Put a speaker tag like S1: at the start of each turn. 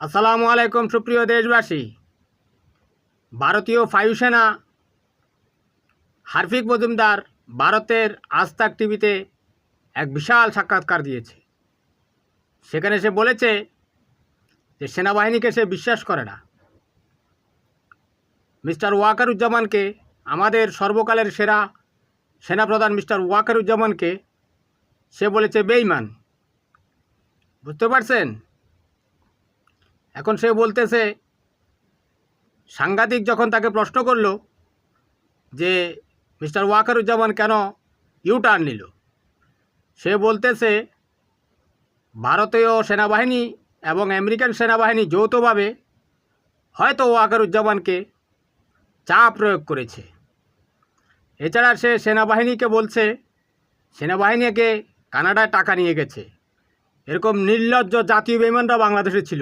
S1: আসসালামু আলাইকুম, সুপ্রিয় দেশবাসী। ভারতীয় বায়ুসেনা হার্ফিক মজুমদার ভারতের আস্তাক টিভিতে এক বিশাল সাক্ষাৎকার দিয়েছে। সেখানে সে বলেছে যে, সেনাবাহিনীকে সে বিশ্বাস করে না। মিস্টার ওয়াকারুজ্জামানকে, আমাদের সর্বকালের সেরা সেনাপ্রধান মিস্টার ওয়াকারুজ্জামানকে সে বলেছে বেইমান। বুঝতে পারছেন? এখন সে বলতেছে, সাংঘাতিক যখন তাকে প্রশ্ন করল যে, মিস্টার ওয়াকারুজ্জামান কেন ইউ টার্ন নিল? সে বলতেছে, ভারতীয় সেনাবাহিনী এবং আমেরিকান সেনাবাহিনী যৌথভাবে হয়তো ওয়াকারুজ্জামানকে চাপ প্রয়োগ করেছে। এছাড়া সে সেনাবাহিনীকে বলছে, সেনাবাহিনীকে কানাডায় টাকা নিয়ে গেছে। এরকম নির্লজ্জ জাতীয় বিমানরা বাংলাদেশে ছিল।